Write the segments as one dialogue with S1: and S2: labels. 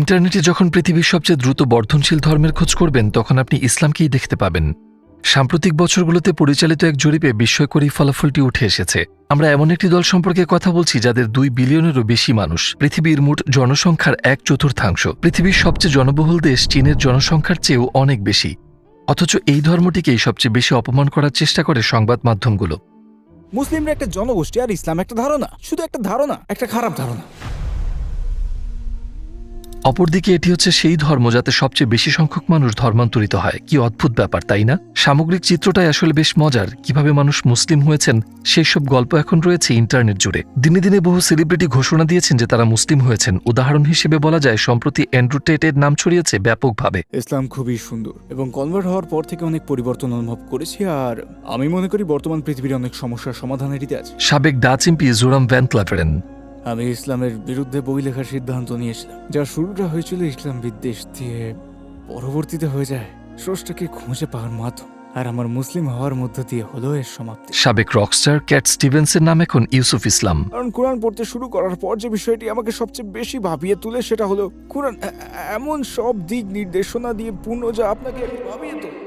S1: ইন্টারনেটে যখন পৃথিবীর সবচেয়ে দ্রুত বর্ধনশীল ধর্মের খোঁজ করবেন, তখন আপনি ইসলামকেই দেখতে পাবেন। সাম্প্রতিক বছরগুলোতে পরিচালিত এক জরিপে বিস্ময়করী ফলাফলটি উঠে এসেছে। আমরা এমন একটি দল সম্পর্কে কথা বলছি, যাদের দুই বিলিয়নেরও বেশি মানুষ। পৃথিবীর মোট জনসংখ্যার এক চতুর্থাংশ। পৃথিবীর সবচেয়ে জনবহুল দেশ চীনের জনসংখ্যার চেয়েও অনেক বেশি। অথচ এই ধর্মটিকেই সবচেয়ে বেশি অপমান করার চেষ্টা করে সংবাদ মাধ্যমগুলো।
S2: মুসলিমরা একটা জনগোষ্ঠী আর ইসলাম একটা ধারণা। শুধু একটা ধারণা, একটা খারাপ ধারণা।
S1: অপরদিকে এটি হচ্ছে সেই ধর্ম যাতে সবচেয়ে বেশি সংখ্যক মানুষ ধর্মান্তরিত হয়। কি অদ্ভুত ব্যাপার তাই না? সামগ্রিক চিত্রটাই আসলে বেশ মজার। কীভাবে মানুষ মুসলিম হয়েছেন সেই সব গল্প এখন রয়েছে ইন্টারনেট জুড়ে। দিনে দিনে বহু সেলিব্রিটি ঘোষণা দিয়েছেন যে তারা মুসলিম হয়েছেন। উদাহরণ হিসেবে বলা যায় সম্প্রতি অ্যান্ড্রু টেটের নাম ছড়িয়েছে ব্যাপকভাবে।
S2: ইসলাম খুবই সুন্দর এবং কনভার্ট হওয়ার পর থেকে অনেক পরিবর্তন অনুভব করেছি আর আমি মনে করি বর্তমান পৃথিবীর অনেক সমস্যার সমাধানের রীতি আছে।
S1: সাবেক Dutch MP Joram van Klaveren
S2: আমি ইসলামের বিরুদ্ধে বই লেখার সিদ্ধান্ত নিয়েছিলাম। যার শুরুটা হয়েছিল ইসলাম বিদ্বেষ দিয়ে পরবর্তীতে হয়ে যায় স্রষ্টাকে খুঁজে পাওয়ার মাধ্যম। আর আমার মুসলিম হওয়ার মধ্য দিয়ে হলো এর সমাপ্তি।
S1: সাবেক রকস্টার ক্যাট স্টিভেন্সের নাম এখন ইউসুফ ইসলাম।
S2: কারণ কোরআন পড়তে শুরু করার পর যে বিষয়টি আমাকে সবচেয়ে বেশি ভাবিয়ে তুলে সেটা হলো কোরআন এমন সব দিক নির্দেশনা দিয়ে পূর্ণ যা আপনাকে ভাবিয়ে তোলে।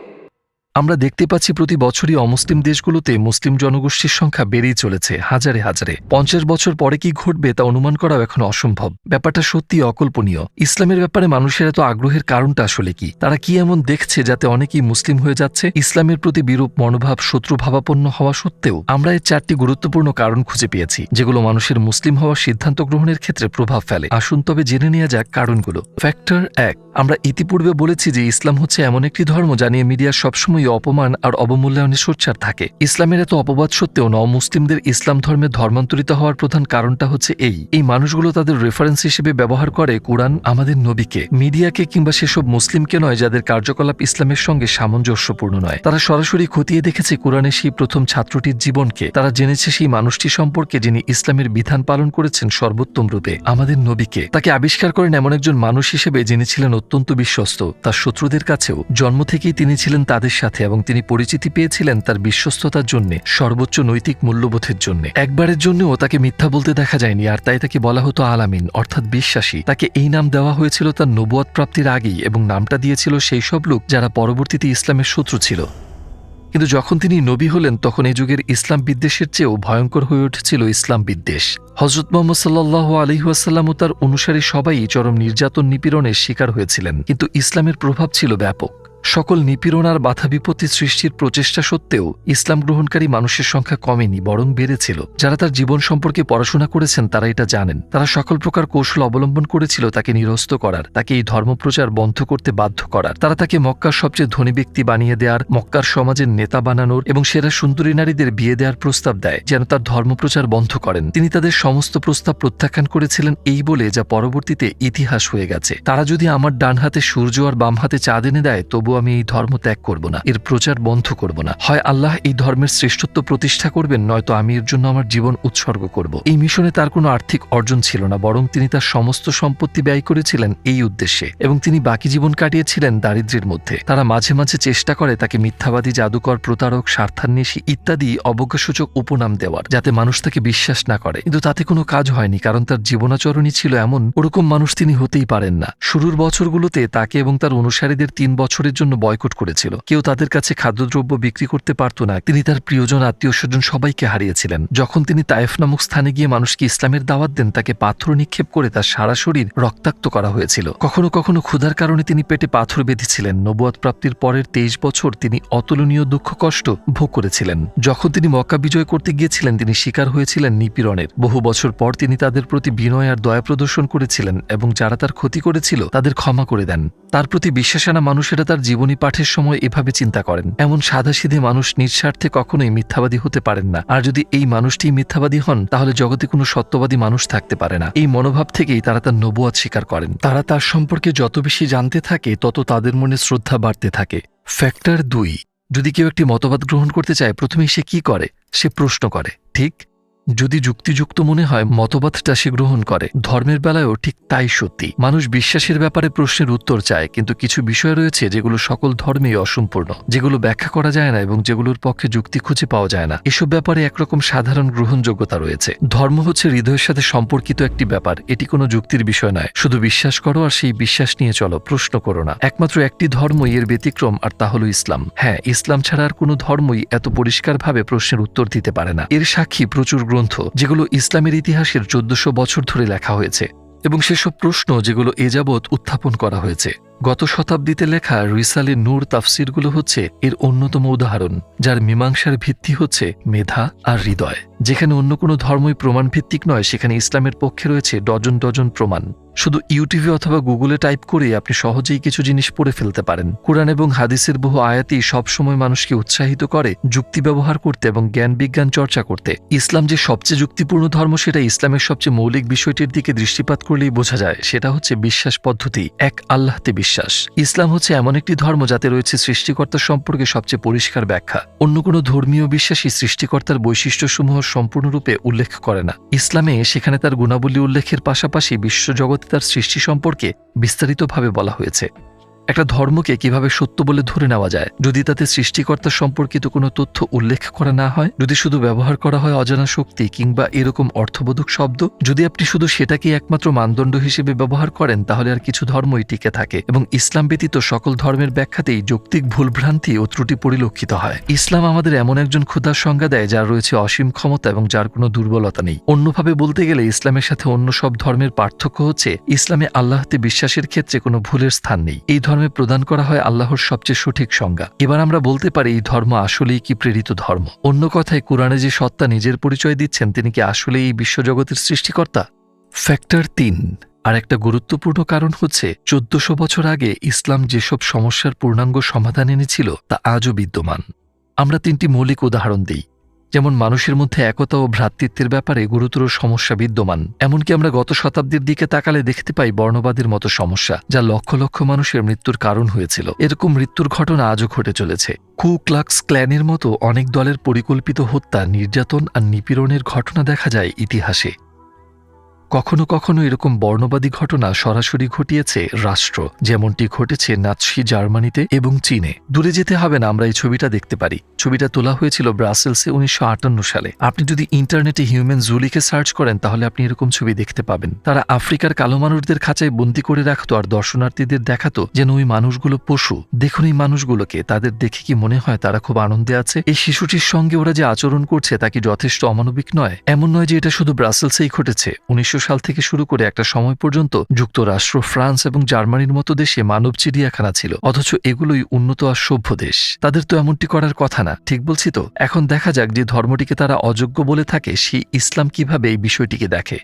S1: আমরা দেখতে পাচ্ছি প্রতি বছরই অমুসলিম দেশগুলোতে মুসলিম জনগোষ্ঠীর সংখ্যা বেড়েই চলেছে, হাজারে হাজারে। পঞ্চাশ বছর পরে কি ঘটবে তা অনুমান করাও এখন অসম্ভব। ব্যাপারটা সত্যি অকল্পনীয়। ইসলামের ব্যাপারে মানুষের এত আগ্রহের কারণটা আসলে কি? তারা কি এমন দেখছে যাতে অনেকেই মুসলিম হয়ে যাচ্ছে? ইসলামের প্রতি বিরূপ মনোভাব শত্রুভাবাপন্ন হওয়া সত্ত্বেও আমরা এর চারটি গুরুত্বপূর্ণ কারণ খুঁজে পেয়েছি, যেগুলো মানুষের মুসলিম হওয়ার সিদ্ধান্ত গ্রহণের ক্ষেত্রে প্রভাব ফেলে। আসুন তবে জেনে নেওয়া যাক কারণগুলো। ফ্যাক্টর এক। আমরা ইতিপূর্বে বলেছি যে ইসলাম হচ্ছে এমন একটি ধর্ম যা নিয়ে মিডিয়া সবসময় অপমান আর অবমূল্যায়নের সোচ্চার থাকে। ইসলামের এত অপবাদ সত্ত্বেও ন মুসলিমদের ইসলাম ধর্মে ধর্মান্তরিত হওয়ার প্রধান কারণটা হচ্ছে এই। এই মানুষগুলো তাদের রেফারেন্স হিসেবে ব্যবহার করে কোরআন আমাদের নবীকে। মিডিয়াকে কিংবা সেসব মুসলিমকে নয় যাদের কার্যকলাপ ইসলামের সঙ্গে সামঞ্জস্যপূর্ণ নয়। তারা সরাসরি খতিয়ে দেখেছে কোরআনের সেই প্রথম ছাত্রটির জীবনকে। তারা জেনেছে সেই মানুষটি সম্পর্কে যিনি ইসলামের বিধান পালন করেছেন সর্বোত্তম রূপে, আমাদের নবীকে। তাকে আবিষ্কার করেন এমন একজন মানুষ হিসেবে যিনি ছিলেন অত্যন্ত বিশ্বস্ত। তার শত্রুদের কাছেও জন্ম থেকেই তিনি ছিলেন তাদের সাথে। এবং তিনি পরিচিতি পেয়েছিলেন তার বিশ্বস্ততার জন্য, সর্বোচ্চ নৈতিক মূল্যবোধের জন্য। একবারের জন্যও তাকে মিথ্যা বলতে দেখা যায়নি আর তাই তাকে বলা হতো আলামিন, অর্থাৎ বিশ্বাসী। তাকে এই নাম দেওয়া হয়েছিল তার নবুয়াত প্রাপ্তির আগেই এবং নামটা দিয়েছিল সেই সব লোক যারা পরবর্তীতে ইসলামের শত্রু ছিল। কিন্তু যখন তিনি নবী হলেন, তখন এই যুগের ইসলাম বিদ্বেষের চেয়েও ভয়ঙ্কর হয়ে উঠেছিল ইসলাম বিদ্বেষ। হজরত মোহাম্মদ সাল্লাহ আলহিহাসাল্লাম ও তার অনুসারী সবাই চরম নির্যাতন নিপীড়নের শিকার হয়েছিলেন। কিন্তু ইসলামের প্রভাব ছিল ব্যাপক। সকল নিপীড়ন আর বাধা বিপত্তি সৃষ্টির প্রচেষ্টা সত্ত্বেও ইসলাম গ্রহণকারী মানুষের সংখ্যা কমেনি, বরং বেড়েছিল। যারা তার জীবন সম্পর্কে পড়াশোনা করেছেন, তারা এটা জানেন। তারা সকল প্রকার কৌশল অবলম্বন করেছিল তাকে নিরস্ত করার, তাকে এই ধর্মপ্রচার বন্ধ করতে বাধ্য করার। তারা তাকে মক্কার সবচেয়ে ধনী ব্যক্তি বানিয়ে দেওয়ার, মক্কার সমাজের নেতা বানানোর এবং সেরা সুন্দরী নারীদের বিয়ে দেওয়ার প্রস্তাব দেয়, যেন তার ধর্মপ্রচার বন্ধ করেন। তিনি তাদের সমস্ত প্রস্তাব প্রত্যাখ্যান করেছিলেন এই বলে যা পরবর্তীতে ইতিহাস হয়ে গেছে। তারা যদি আমার ডান হাতে সূর্য আর বাম হাতে চাঁদ এনে দেয় তবু আমি এই ধর্ম ত্যাগ করব না, এর প্রচার বন্ধ করব না। হয় আল্লাহ এই ধর্মের শ্রেষ্ঠত্ব প্রতিষ্ঠা করবেন, নয়তো আমি এর জন্য আমার জীবন উৎসর্গ করব। এই মিশনে তার কোনো আর্থিক অর্জন ছিল না, বরং তিনি তার সমস্ত সম্পত্তি ব্যয় করেছিলেন এই উদ্দেশ্যে এবং তিনি বাকি জীবন কাটিয়েছিলেন দারিদ্র্যের মধ্যে। তারা মাঝে মাঝে চেষ্টা করে তাকে মিথ্যাবাদী, জাদুকর, প্রতারক, স্বার্থান্বেষী ইত্যাদি অবজ্ঞাসূচক উপনাম দেওয়ার, যাতে মানুষ তাকে বিশ্বাস না করে। কিন্তু তাতে কোনো কাজ হয়নি, কারণ তার জীবনাচরণই ছিল এমন, ওরকম মানুষ তিনি হতেই পারেন না। শুরুর বছরগুলোতে তাকে এবং তার অনুসারীদের তিন বছরের জন্য বয়কট করেছিল। কেউ তাদের কাছে খাদ্যদ্রব্য বিক্রি করতে পারত না। তিনি তার প্রিয়জন আত্মীয় স্বজন সবাইকে হারিয়েছিলেন। যখন তিনি তায়েফ নামক স্থানে গিয়ে মানুষকে ইসলামের দাওয়াত দেন, তাকে পাথর নিক্ষেপ করে তার সারা শরীর রক্তাক্ত করা হয়েছিল। কখনো কখনো ক্ষুধার কারণে তিনি পেটে পাথর বেঁধেছিলেন। নবুয়াত প্রাপ্তির পরের তেইশ বছর তিনি অতুলনীয় দুঃখ, কষ্ট ভোগ করেছিলেন। যখন তিনি মক্কা বিজয় করতে গিয়েছিলেন, তিনি শিকার হয়েছিলেন নিপীড়নের। বহু বছর পর তিনি তাদের প্রতি বিনয় আর দয়া প্রদর্শন করেছিলেন এবং যারা তার ক্ষতি করেছিল, তাদের ক্ষমা করে দেন। তার প্রতি বিশ্বাসানা মানুষেরা তার জীবনী পাঠের সময় এভাবে চিন্তা করেন। এমন সাদাসিধে মানুষ নিঃস্বার্থে কখনোই মিথ্যাবাদী হতে পারেন না। আর যদি এই মানুষটি মিথ্যাবাদী হন, তাহলে জগতে কোনো সত্যবাদী মানুষ থাকতে পারে না। এই মনোভাব থেকেই তারা তার নবুয়াদ স্বীকার করেন। তারা তার সম্পর্কে যত বেশি জানতে থাকে, তত তাদের মনে শ্রদ্ধা বাড়তে থাকে। ফ্যাক্টর দুই। যদি কেউ একটি মতবাদ গ্রহণ করতে চায়, প্রথমেই সে কি করে? সে প্রশ্ন করে। ঠিক? যদি যুক্তিযুক্ত মনে হয়, মতবাদটা সে গ্রহণ করে। ধর্মের বেলায়ও ঠিক তাই সত্যি। মানুষ বিশ্বাসের ব্যাপারে প্রশ্নের উত্তর চায়, কিন্তু কিছু বিষয় রয়েছে যেগুলো সকল ধর্মেই অসম্পূর্ণ, যেগুলো ব্যাখ্যা করা যায় না এবং যেগুলোর পক্ষে যুক্তি খুঁজে পাওয়া যায় না। এসব ব্যাপারে একরকম সাধারণ গ্রহণযোগ্যতা রয়েছে। ধর্ম হচ্ছে হৃদয়ের সাথে সম্পর্কিত একটি ব্যাপার, এটি কোনো যুক্তির বিষয় নয়। শুধু বিশ্বাস করো আর সেই বিশ্বাস নিয়ে চলো, প্রশ্ন করো না। একমাত্র একটি ধর্মই এর ব্যতিক্রম আর তা হলো ইসলাম। হ্যাঁ ইসলাম ছাড়া আর কোনো ধর্মই এত পরিষ্কারভাবে প্রশ্নের উত্তর দিতে পারে না। এর সাক্ষী প্রচুর গ্রন্থ যেগুলো ইসলামের ইতিহাসের চোদ্দশো বছর ধরে লেখা হয়েছে, এবং সেসব প্রশ্ন যেগুলো এ উত্থাপন করা হয়েছে। গত শতাব্দীতে লেখা রিসালে নূর তাফসিরগুলো হচ্ছে এর অন্যতম উদাহরণ, যার মীমাংসার ভিত্তি হচ্ছে মেধা আর হৃদয়। যেখানে অন্য কোনো ধর্মই প্রমাণ ভিত্তিক নয়, সেখানে ইসলামের পক্ষে রয়েছে ডজন ডজন প্রমাণ। শুধু ইউটিউবে অথবা গুগলে টাইপ করে আপনি সহজেই কিছু জিনিস পড়ে ফেলতে পারেন। কোরআন এবং হাদিসের বহু আয়াতই সবসময় মানুষকে উৎসাহিত করে যুক্তি ব্যবহার করতে এবং জ্ঞান বিজ্ঞান চর্চা করতে। ইসলাম যে সবচেয়ে যুক্তিপূর্ণ ধর্ম, সেটা ইসলামের সবচেয়ে মৌলিক বিষয়টির দিকে দৃষ্টিপাত করলেই বোঝা যায়, সেটা হচ্ছে বিশ্বাস পদ্ধতি, এক আল্লাহতে বিশ্বাস। ইসলাম হচ্ছে এমন একটি ধর্ম যাতে রয়েছে সৃষ্টিকর্তা সম্পর্কে সবচেয়ে পরিষ্কার ব্যাখ্যা। অন্য কোনো ধর্মীয় বিশ্বাসী সৃষ্টিকর্তার বৈশিষ্ট্যসমূহ সম্পূর্ণরূপে উল্লেখ করে না। ইসলামে সেখানে তার গুণাবলী উল্লেখের পাশাপাশি বিশ্বজগতে তার সৃষ্টি সম্পর্কে বিস্তারিতভাবে বলা হয়েছে। একটা ধর্মকে কীভাবে সত্য বলে ধরে নেওয়া যায়? যদি তাতে সৃষ্টিকর্তা সম্পর্কিত কোনো তথ্য উল্লেখ করা না হয়, যদি শুধু ব্যবহার করা হয় অজানা শক্তি কিংবা এরকম অর্থবোধক শব্দ, যদি আপনি শুধু সেটাকে একমাত্র মানদণ্ড হিসেবে ব্যবহার করেন, তাহলে আর কিছু ধর্মই টিকে থাকে এবং ইসলাম ব্যতীত সকল ধর্মের ব্যাখ্যাতেই যৌক্তিক ভুলভ্রান্তি ও ত্রুটি পরিলক্ষিত হয়। ইসলাম আমাদের এমন একজন ক্ষুধার সংজ্ঞা দেয়, যার রয়েছে অসীম ক্ষমতা এবং যার কোনো দুর্বলতা নেই। অন্যভাবে বলতে গেলে, ইসলামের সাথে অন্য সব ধর্মের পার্থক্য হচ্ছে, ইসলামে আল্লাহতে বিশ্বাসের ক্ষেত্রে কোনো ভুলের স্থান নেই। এই ধর্মে প্রদান করা হয় আল্লাহর সবচেয়ে সঠিক সংজ্ঞা। এবার আমরা বলতে পারি, এই ধর্ম আসলেই কি প্রেরিত ধর্ম? অন্য কথায়, কোরআনে যে সত্তা নিজের পরিচয় দিচ্ছেন, তিনি কি আসলেই এই বিশ্বজগতের সৃষ্টিকর্তা? ফ্যাক্টর তিন। আর একটা গুরুত্বপূর্ণ কারণ হচ্ছে, চোদ্দশো বছর আগে ইসলাম যেসব সমস্যার পূর্ণাঙ্গ সমাধান এনেছিল, তা আজও বিদ্যমান। আমরা তিনটি মৌলিক উদাহরণ দিই। যেমন মানুষের মধ্যে একতা ও ভ্রাতৃত্বের ব্যাপারে গুরুতর সমস্যা বিদ্যমান, এমনকি আমরা গত শতাব্দীর দিকে তাকালে দেখতে পাই বর্ণবাদের মতো সমস্যা, যা লক্ষ লক্ষ মানুষের মৃত্যুর কারণ হয়েছিল। এরকম মৃত্যুর ঘটনা আজও ঘটে চলেছে। কু ক্লাক্স ক্ল্যানের মতো অনেক দলের পরিকল্পিত হত্যা, নির্যাতন আর নিপীড়নের ঘটনা দেখা যায় ইতিহাসে। কখনো কখনো এরকম বর্ণবাদী ঘটনা সরাসরি ঘটিয়েছে রাষ্ট্র, যেমনটি ঘটেছে নাৎসি জার্মানিতে এবং চীনে। দূরে যেতে হবে না, আমরা এই ছবিটা দেখতে পারি। ছবিটা তোলা হয়েছিল ব্রাসেলসে উনিশশো আটান্ন সালে। আপনি যদি ইন্টারনেটে হিউম্যান জুলিকে সার্চ করেন, তাহলে আপনি এরকম ছবি দেখতে পাবেন। তারা আফ্রিকার কালো মানুষদের খাঁচায় বন্দি করে রাখতো আর দর্শনার্থীদের দেখাতো যেন ওই মানুষগুলো পশু। দেখুন এই মানুষগুলোকে, তাদের দেখে কি মনে হয় তারা খুব আনন্দে আছে? এই শিশুটির সঙ্গে ওরা যে আচরণ করছে তা কি যথেষ্ট অমানবিক নয়? এমন নয় যে এটা শুধু ব্রাসেলসেই ঘটেছে। উনিশশো সাল থেকে শুরু করে একটা সময় পর্যন্ত যুক্তরাষ্ট্র, ফ্রান্স এবং জার্মানির মতো দেশে মানব চিড়িয়াখানা ছিল। অথচ এগুলোই উন্নত আর সভ্য দেশ। তাদের তো এমনটি করার কথা না, ঠিক বলছি তো? এখন দেখা যাক যে ধর্মটিকে তারা অযোগ্য বলে থাকে সেই ইসলাম কীভাবে এই বিষয়টিকে দেখে।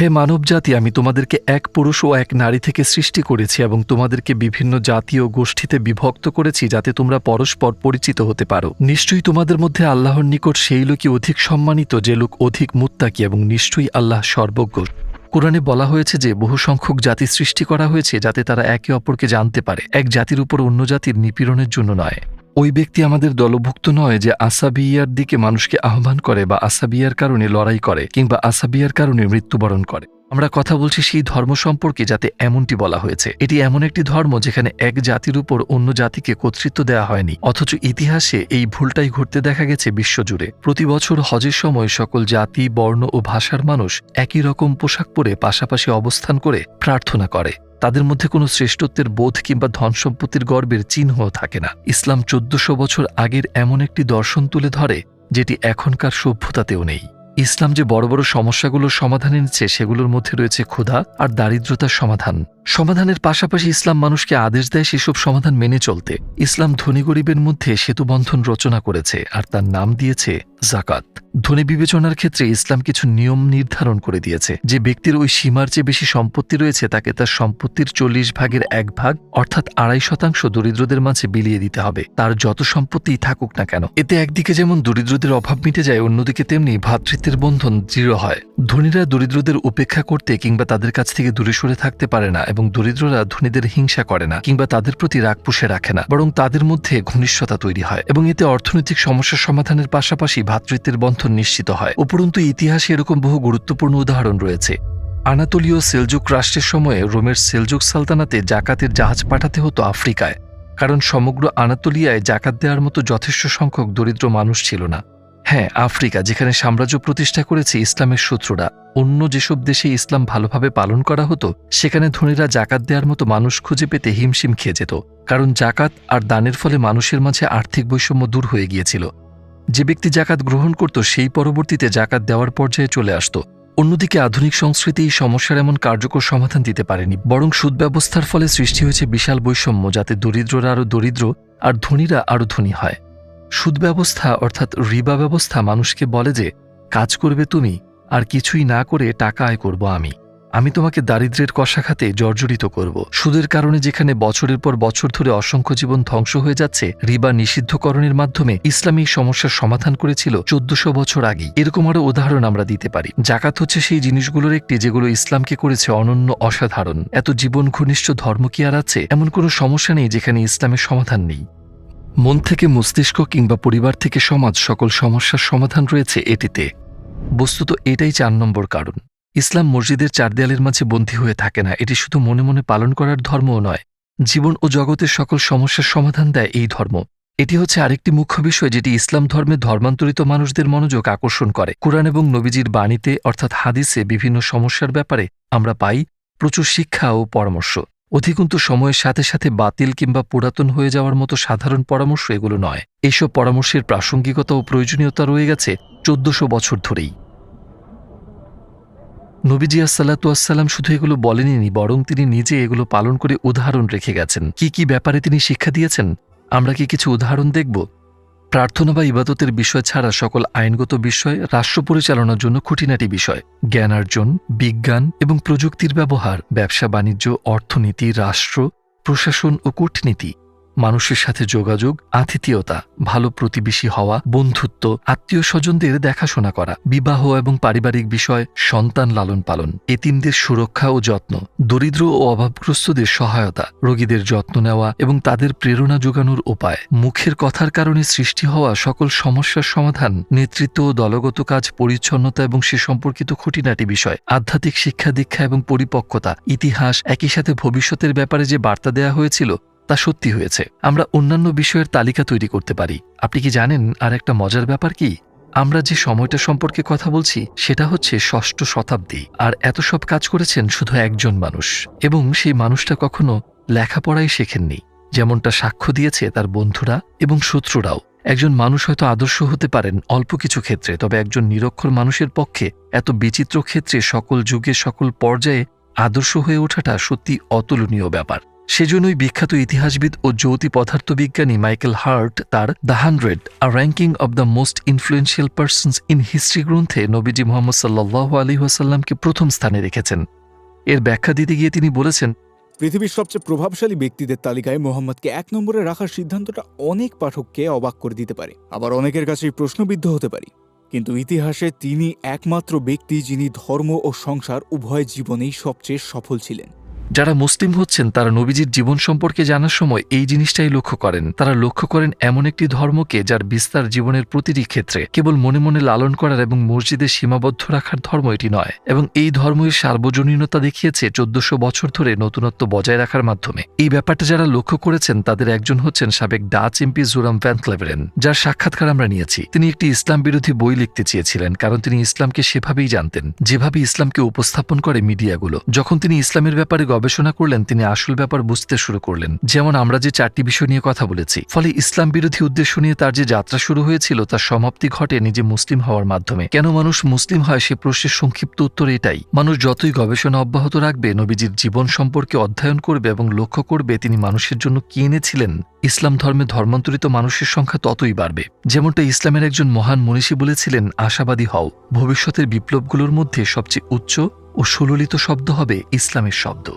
S1: হে মানব জাতি আমি তোমাদেরকে এক পুরুষ ও এক নারী থেকে সৃষ্টি করেছি এবং তোমাদেরকে বিভিন্ন জাতি ও গোষ্ঠীতে বিভক্ত করেছি যাতে তোমরা পরস্পর পরিচিত হতে পারো। নিশ্চয়ই তোমাদের মধ্যে আল্লাহর নিকট সেই লোকই অধিক সম্মানিত যে লোক অধিক মুত্তাকি এবং নিশ্চয়ই আল্লাহ সর্বজ্ঞ। কোরআনে বলা হয়েছে যে, বহু সংখ্যক জাতি সৃষ্টি করা হয়েছে যাতে তারা একে অপরকে জানতে পারে। এক জাতির উপর অন্য জাতির নিপীড়নের জন্য নয়। ওই ব্যক্তি আমাদের দলভুক্ত নয় যে আসাবিয়ার দিকে মানুষকে আহ্বান করে বা আসাবিয়ার কারণে লড়াই করে কিংবা আসাবিয়ার কারণে মৃত্যুবরণ করে। আমরা কথা বলছি সেই ধর্ম সম্পর্কে যাতে এমনটি বলা হয়েছে। এটি এমন একটি ধর্ম যেখানে এক জাতির উপর অন্য জাতিকে কর্তৃত্ব দেওয়া হয়নি। অথচ ইতিহাসে এই ভুলটাই ঘটতে দেখা গেছে বিশ্বজুড়ে। প্রতি বছর হজের সময় সকল জাতি, বর্ণ ও ভাষার মানুষ একই রকম পোশাক পরে পাশাপাশি অবস্থান করে প্রার্থনা করে। তাদের মধ্যে কোনো শ্রেষ্ঠত্বের বোধ কিংবা ধন সম্পত্তির গর্বের চিহ্ন থাকে না। ইসলাম চোদ্দশো বছর আগের এমন একটি দর্শন তুলে ধরে, যেটি এখনকার সভ্যতাতেও নেই। ইসলাম যে বড় বড় সমস্যাগুলোর সমাধান এনেছে, সেগুলোর মধ্যে রয়েছে ক্ষুধা আর দারিদ্রতার সমাধান। সমাধানের পাশাপাশি ইসলাম মানুষকে আদেশ দেয় সেসব সমাধান মেনে চলতে। ইসলাম ধনী গরিবের মধ্যে সেতুবন্ধন রচনা করেছে আর তার নাম দিয়েছে জাকাত। ধনী বিবেচনার ক্ষেত্রে ইসলাম কিছু নিয়ম নির্ধারণ করে দিয়েছে। যে ব্যক্তির ওই সীমার চেয়ে বেশি সম্পত্তি রয়েছে, তাকে তার সম্পত্তির চল্লিশ ভাগের এক ভাগ, অর্থাৎ আড়াই শতাংশ দরিদ্রদের মাঝে বিলিয়ে দিতে হবে। তার যত সম্পত্তিই থাকুক না কেন, এতে একদিকে যেমন দরিদ্রদের অভাব মিটে যায়, অন্যদিকে তেমনি ভ্রাতৃত্ব ভ্রাতৃত্বের বন্ধন দৃঢ় হয়। ধনীরা দরিদ্রদের উপেক্ষা করতে কিংবা তাদের কাছ থেকে দূরে সরে থাকতে পারে না এবং দরিদ্ররা ধনীদের হিংসা করে না কিংবা তাদের প্রতি রাগ পুষে রাখে না, বরং তাদের মধ্যে ঘনিষ্ঠতা তৈরি হয় এবং এতে অর্থনৈতিক সমস্যার সমাধানের পাশাপাশি ভ্রাতৃত্বের বন্ধন নিশ্চিত হয়। উপরন্তু, ইতিহাসে এরকম বহু গুরুত্বপূর্ণ উদাহরণ রয়েছে। আনাতোলীয় সেলজুক রাষ্ট্রের সময়ে রোমের সেলজুক সালতানাতে জাকাতের জাহাজ পাঠাতে হতো আফ্রিকায়, কারণ সমগ্র আনাতোলিয়ায় জাকাত দেওয়ার মতো যথেষ্ট সংখ্যক দরিদ্র মানুষ ছিল না। হ্যাঁ আফ্রিকা, যেখানে সাম্রাজ্য প্রতিষ্ঠা করেছে ইসলামের শত্রুরা। অন্য যেসব দেশে ইসলাম ভালোভাবে পালন করা হতো, সেখানে ধনীরা জাকাত দেওয়ার মতো মানুষ খুঁজে পেতে হিমশিম খেয়ে যেত, কারণ জাকাত আর দানের ফলে মানুষের মাঝে আর্থিক বৈষম্য দূর হয়ে গিয়েছিল। যে ব্যক্তি জাকাত গ্রহণ করত, সেই পরবর্তীতে জাকাত দেওয়ার পর্যায়ে চলে আসত। অন্যদিকে আধুনিক সংস্কৃতি এই সমস্যার এমন কার্যকর সমাধান দিতে পারেনি, বরং সুদ ব্যবস্থার ফলে সৃষ্টি হয়েছে বিশাল বৈষম্য, যাতে দরিদ্ররা আরও দরিদ্র আর ধনীরা আরও ধনী হয়। সুদ ব্যবস্থা অর্থাৎ রিবা ব্যবস্থা মানুষকে বলে যে, কাজ করবে তুমি, আর কিছুই না করে টাকা আয় করব আমি। আমি তোমাকে দারিদ্রের কষাঘাতে জর্জরিত করব। সুদের কারণে যেখানে বছরের পর বছর ধরে অসংখ্য জীবন ধ্বংস হয়ে যাচ্ছে, রিবা নিষিদ্ধকরণের মাধ্যমে ইসলামী সমস্যার সমাধান করেছিল চোদ্দশো বছর আগেই। এরকম আরও উদাহরণ আমরা দিতে পারি। জাকাত হচ্ছে সেই জিনিসগুলোর একটি যেগুলো ইসলামকে করেছে অনন্য অসাধারণ। এত জীবন ঘনিষ্ঠ ধর্ম কি আর আছে? এমন কোনো সমস্যা নেই যেখানে ইসলামের সমাধান নেই। মন থেকে মস্তিষ্ক কিংবা পরিবার থেকে সমাজ সকল সমস্যার সমাধান রয়েছে এটিতে। বস্তুত এটাই চার নম্বর কারণ। ইসলাম মসজিদের চার দেয়ালের মাঝে বন্দী হয়ে থাকে না, এটি শুধু মনে মনে পালন করার ধর্মও নয়। জীবন ও জগতের সকল সমস্যার সমাধান দেয় এই ধর্ম। এটি হচ্ছে আরেকটি মুখ্য বিষয় যেটি ইসলাম ধর্মে ধর্মান্তরিত মানুষদের মনোযোগ আকর্ষণ করে। কোরআন এবং নবীজির বাণীতে, অর্থাৎ হাদিসে বিভিন্ন সমস্যার ব্যাপারে আমরা পাই প্রচুর শিক্ষা ও পরামর্শ। অধিকন্তু সময়ের সাথে সাথে বাতিল কিংবা পুরাতন হয়ে যাওয়ার মতো সাধারণ পরামর্শ এগুলো নয়। এইসব পরামর্শের প্রাসঙ্গিকতা ও প্রয়োজনীয়তা রয়ে গেছে চোদ্দশো বছর ধরেই। নবীজি আসসালাতুয়াসাল্লাম শুধু এগুলো বলেনি বরং তিনি নিজে এগুলো পালন করে উদাহরণ রেখে গেছেন। কি কি ব্যাপারে তিনি শিক্ষা দিয়েছেন? আমরা কি কিছু উদাহরণ দেখব? প্রার্থনা বা ইবাদতের বিষয় ছাড়া সকল আইনগত বিষয় রাষ্ট্র পরিচালনার জন্য খুঁটিনাটি বিষয়। জ্ঞানার্জন, বিজ্ঞান এবং প্রযুক্তির ব্যবহার, ব্যবসা, বাণিজ্য, অর্থনীতি, রাষ্ট্র, প্রশাসন ও কূটনীতি। মানুষের সাথে যোগাযোগ, আতিথেয়তা, ভালো প্রতিবেশী হওয়া, বন্ধুত্ব আত্মীয় স্বজনদের দেখাশোনা করা, বিবাহ এবং পারিবারিক বিষয়, সন্তান লালন পালন। এতিমদের সুরক্ষা ও যত্ন, দরিদ্র ও অভাবগ্রস্তদের সহায়তা, রোগীদের যত্ন নেওয়া এবং তাদের প্রেরণা যোগানোর উপায়। মুখের কথার কারণে সৃষ্টি হওয়া সকল সমস্যার সমাধান, নেতৃত্ব ও দলগত কাজ, পরিচ্ছন্নতা এবং সে সম্পর্কিত খুঁটিনাটি বিষয়, আধ্যাত্মিক শিক্ষা দীক্ষা এবং পরিপক্কতা, ইতিহাস, একই সাথে ভবিষ্যতের ব্যাপারে যে বার্তা দেয়া হয়েছিল তা সত্যি হয়েছে। আমরা অন্যান্য বিষয়ের তালিকা তৈরি করতে পারি। আপনি কি জানেন আর একটা মজার ব্যাপার কি? আমরা যে সময়টা সম্পর্কে কথা বলছি, সেটা হচ্ছে ষষ্ঠ শতাব্দী। আর এত সব কাজ করেছেন শুধু একজন মানুষ। এবং সেই মানুষটা কখনো লেখাপড়াই শেখেননি। যেমনটা সাক্ষ্য দিয়েছে তার বন্ধুরা এবং শত্রুরাও। একজন মানুষ হয়তো আদর্শ হতে পারেন অল্প কিছু ক্ষেত্রে, তবে একজন নিরক্ষর মানুষের পক্ষে এত বিচিত্র ক্ষেত্রে সকল যুগে সকল পর্যায়ে আদর্শ হয়ে ওঠাটা সত্যি অতুলনীয় ব্যাপার। সেজন্যই বিখ্যাত ইতিহাসবিদ ও জ্যোতি পদার্থবিজ্ঞানী মাইকেল হার্ট তার the hundred, a ranking of the most influential persons in history গ্রন্থে নবীজি মোহাম্মদ সাল্লাহ আলী ওয়াসাল্লামকে প্রথম স্থানে রেখেছেন। এর ব্যাখ্যা দিতে গিয়ে তিনি বলেছেন,
S2: পৃথিবীর সবচেয়ে প্রভাবশালী ব্যক্তিদের তালিকায় মোহাম্মদকে এক নম্বরে রাখার সিদ্ধান্তটা অনেক পাঠককে অবাক করে দিতে পারে। আবার অনেকের কাছেই প্রশ্নবিদ্ধ হতে পারে, কিন্তু ইতিহাসে তিনি একমাত্র ব্যক্তি যিনি ধর্ম ও সংসার উভয় জীবনেই সবচেয়ে সফল ছিলেন।
S1: যারা মুসলিম হচ্ছেন, তারা নবীজির জীবন সম্পর্কে জানার সময় এই জিনিসটাই লক্ষ্য করেন। তারা লক্ষ্য করেন এমন একটি ধর্মকে যার বিস্তার জীবনের প্রতিটি ক্ষেত্রে কেবল মনে মনে লালন করার এবং মসজিদে সীমাবদ্ধ রাখার ধর্ম এটি নয়। এবং এই ধর্মের সার্বজনীনতা দেখিয়েছে চোদ্দশো বছর ধরে নতুনত্ব বজায় রাখার মাধ্যমে। এই ব্যাপারটা যারা লক্ষ্য করেছেন, তাদের একজন হচ্ছেন সাবেক ডাচ এমপি জুরাম ভ্যানক্লেভেরেন যার সাক্ষাৎকার আমরা নিয়েছি। তিনি একটি ইসলাম বিরোধী বই লিখতে চেয়েছিলেন, কারণ তিনি ইসলামকে সেভাবেই জানতেন। যেভাবে ইসলামকে উপস্থাপন করে মিডিয়াগুলো, যখন তিনি ইসলামের ব্যাপারে গবেষণা করলেন, তিনি আসল ব্যাপার বুঝতে শুরু করলেন। যেমন আমরা যে চারটি বিষয় নিয়ে কথা বলেছি, ফলে ইসলাম বিরোধী উদ্দেশ্য নিয়ে তার যে যাত্রা শুরু হয়েছিল, তার সমাপ্তি ঘটে নিজে মুসলিম হওয়ার মাধ্যমে। কেন মানুষ মুসলিম হয় সে প্রশ্নের সংক্ষিপ্ত উত্তর এটাই। মানুষ যতই গবেষণা অব্যাহত রাখবে, নবীজির জীবন সম্পর্কে অধ্যয়ন করবে এবং লক্ষ্য করবে তিনি মানুষের জন্য কি এনেছিলেন, ইসলাম ধর্মে ধর্মান্তরিত মানুষের সংখ্যা ততই বাড়বে। যেমনটা ইসলামের একজন মহান মনীষী বলেছিলেন, আশাবাদী হও, ভবিষ্যতের বিপ্লবগুলোর মধ্যে সবচেয়ে উচ্চ ও সুললিত শব্দ হবে ইসলামের শব্দ।